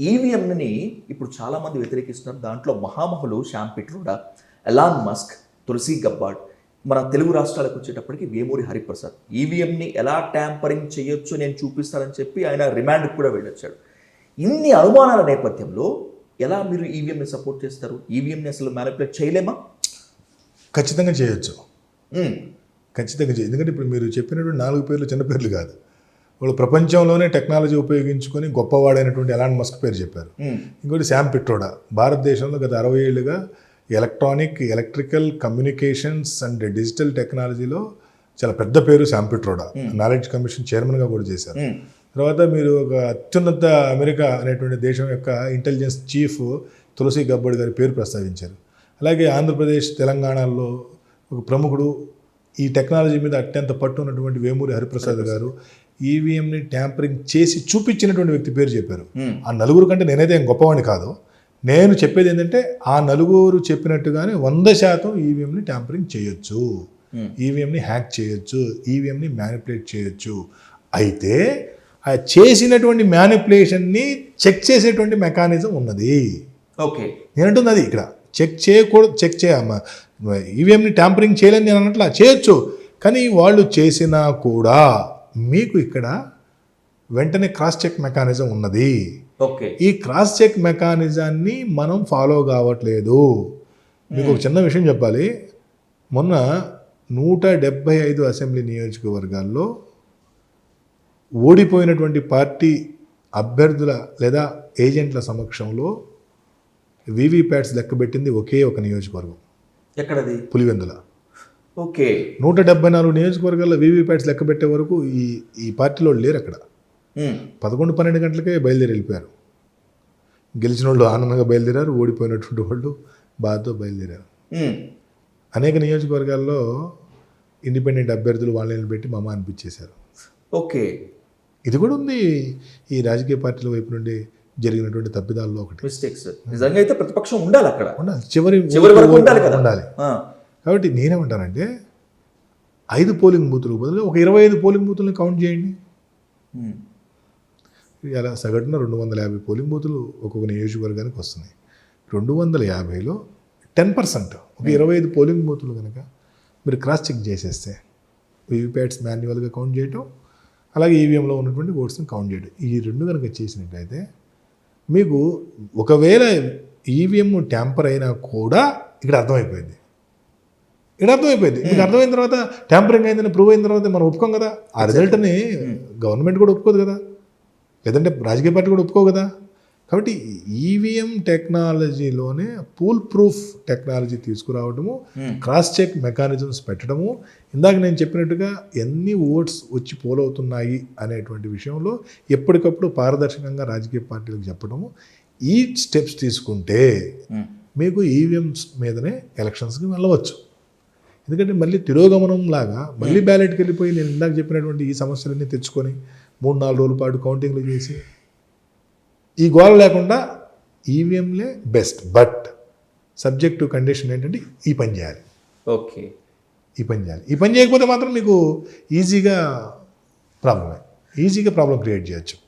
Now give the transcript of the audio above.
ఈవీఎంని ఇప్పుడు చాలా మంది వ్యతిరేకిస్తున్నారు. దాంట్లో మహామహులు Sam Pitroda Elon Musk Tulsi Gabbard మన తెలుగు రాష్ట్రాలకు వచ్చేటప్పటికి వేమూరి హరిప్రసాద్. ఈవీఎంని ఎలా ట్యాంపరింగ్ చేయొచ్చు నేను చూపిస్తానని చెప్పి ఆయన రిమాండ్కి కూడా వెళ్ళొచ్చాడు. ఇన్ని అనుమానాల నేపథ్యంలో ఎలా మీరు ఈవీఎంని సపోర్ట్ చేస్తారు? ఈవీఎంని అసలు మ్యానిపులేట్ చేయలేమా? ఖచ్చితంగా చేయొచ్చు. ఖచ్చితంగా చేయ ఎందుకంటే ఇప్పుడు మీరు చెప్పినటువంటి నాలుగు పేర్లు చిన్న పేర్లు కాదు. వాళ్ళు ప్రపంచంలోనే టెక్నాలజీ ఉపయోగించుకొని గొప్పవాడైనటువంటి ఎలాన్ మస్క్ పేరు చెప్పారు. ఇంకోటి శామ్ పిట్రోడా. భారతదేశంలో గత అరవై ఏళ్ళుగా electronic electrical communications and digital టెక్నాలజీలో చాలా పెద్ద పేరు శామ్ పిట్రోడా. నాలెడ్జ్ కమిషన్ చైర్మన్గా కూడా చేశారు. తర్వాత మీరు ఒక అత్యున్నత అమెరికా అనేటువంటి దేశం యొక్క ఇంటెలిజెన్స్ చీఫ్ తులసి గబ్బడి గారి పేరు ప్రస్తావించారు. అలాగే ఆంధ్రప్రదేశ్ తెలంగాణలో ఒక ప్రముఖుడు. ఈ టెక్నాలజీ మీద అత్యంత పట్టు ఉన్నటువంటి వేమూరి హరిప్రసాద్ గారు. ఈవీఎంని ట్యాంపరింగ్ చేసి చూపించినటువంటి వ్యక్తి పేరు చెప్పారు. ఆ నలుగురు కంటే నేనైతే ఏం గొప్పవాడిని కాదు. నేను చెప్పేది ఏంటంటే ఆ నలుగురు చెప్పినట్టుగానే వంద శాతం ఈవీఎంని ట్యాంపరింగ్ చేయొచ్చు. ఈవీఎంని హ్యాక్ చేయొచ్చు. ఈవీఎంని మ్యానిపులేట్ చేయొచ్చు. అయితే ఆ చేసినటువంటి మ్యానిపులేషన్ని చెక్ చేసేటువంటి మెకానిజం ఉన్నది. ఓకే. నేను అంటుంది అది ఇక్కడ. చెక్ చేయకూడదు చెక్ చేయ ఈవీఎంని ట్యాంపరింగ్ చేయలేని నేను అన్నట్లా చేయొచ్చు. కానీ వాళ్ళు చేసినా కూడా మీకు ఇక్కడ వెంటనే క్రాస్ చెక్ మెకానిజం ఉన్నది. ఓకే. ఈ క్రాస్ చెక్ మెకానిజాన్ని మనం ఫాలో కావట్లేదు. మీకు ఒక చిన్న విషయం చెప్పాలి. మొన్న నూట డెబ్భై ఐదు అసెంబ్లీ నియోజకవర్గాల్లో ఓడిపోయినటువంటి పార్టీ అభ్యర్థుల లేదా ఏజెంట్ల సమక్షంలో వీవీప్యాట్స్ లెక్కబెట్టింది ఒకే ఒక నియోజకవర్గం. ఎక్కడది? పులివెందుల. ఓకే. నూట డెబ్బై నాలుగు నియోజకవర్గాల్లో వీవీప్యాట్స్ లెక్కబెట్టే వరకు ఈ ఈ పార్టీలో లేరు అక్కడ. పదకొండు పన్నెండు గంటలకే బయలుదేరి వెళ్ళిపోయారు. గెలిచిన వాళ్ళు ఆనందంగా బయలుదేరారు ఓడిపోయినటువంటి వాళ్ళు బాధతో బయలుదేరారు. అనేక నియోజకవర్గాల్లో ఇండిపెండెంట్ అభ్యర్థులు వాళ్ళని పెట్టి మమ అనిపించేశారు. ఓకే. ఇది కూడా ఉంది. ఈ రాజకీయ పార్టీల వైపు నుండి జరిగినటువంటి తప్పిదాల్లో ఒకటి. మిస్టేక్స్ నిజంగా అయితే ప్రతిపక్షం ఉండాలి అక్కడ. ఉండాలి. చివరి చివరి వరకు ఉండాలి కదా. ఉండాలి. కాబట్టి నేనేమంటానంటే ఐదు పోలింగ్ బూతులకు బదులుగా ఒక ఇరవై ఐదు పోలింగ్ బూతులను కౌంట్ చేయండి. అలా సగటున రెండు వందల యాభై పోలింగ్ బూతులు ఒక్కొక్క నియోజకవర్గానికి వస్తున్నాయి. రెండు వందల యాభైలో టెన్ పర్సెంట్ ఒక ఇరవై ఐదు పోలింగ్ బూతులు కనుక మీరు క్రాస్ చెక్ చేసేస్తే వీవీప్యాట్స్ మాన్యువల్గా కౌంట్ చేయటం అలాగే ఈవీఎంలో ఉన్నటువంటి ఓట్స్ని కౌంట్ చేయడం ఈ రెండు కనుక చేసినట్టయితే మీకు ఒకవేళ ఈవీఎం ట్యాంపర్ అయినా కూడా ఇక్కడ అర్థమైపోయింది. ఇక్కడ అర్థమైపోయింది. మీకు అర్థమైన తర్వాత ట్యాంపరింగ్ అయిందని ప్రూవ్ అయిన తర్వాత మనం ఒప్పుకోం కదా? ఆ రిజల్ట్ని గవర్నమెంట్ కూడా ఒప్పుకోదు కదా? లేదంటే రాజకీయ పార్టీ కూడా ఒప్పుకో కదా? కాబట్టి ఈవీఎం టెక్నాలజీలోనే పూల్ ప్రూఫ్ టెక్నాలజీ తీసుకురావడము Hmm. క్రాస్ చెక్ మెకానిజమ్స్ పెట్టడము. ఇందాక నేను చెప్పినట్టుగా ఎన్ని ఓట్స్ వచ్చి పోలవుతున్నాయి అనేటువంటి విషయంలో ఎప్పటికప్పుడు పారదర్శకంగా రాజకీయ పార్టీలకు చెప్పడము. ఈ స్టెప్స్ తీసుకుంటే మ్మ్. మీకు ఈవీఎంస్ మీదనే ఎలక్షన్స్కి వెళ్ళవచ్చు. ఎందుకంటే మళ్ళీ తిరోగమనం లాగా మళ్ళీ బ్యాలెట్కి వెళ్ళిపోయి నేను ఇందాక చెప్పినటువంటి ఈ సమస్యలన్నీ తెచ్చుకొని మూడు నాలుగు రోజుల పాటు కౌంటింగ్లు చేసి ఈ గోల లేకుండా ఈవీఎంలే best but subject to condition ఏంటంటే ఈ పని చేయాలి. ఓకే. ఈ పని చేయాలి. ఈ పని చేయకపోతే మాత్రం మీకు ఈజీగా ప్రాబ్లమే. ఈజీగా ప్రాబ్లం క్రియేట్ చేయొచ్చు.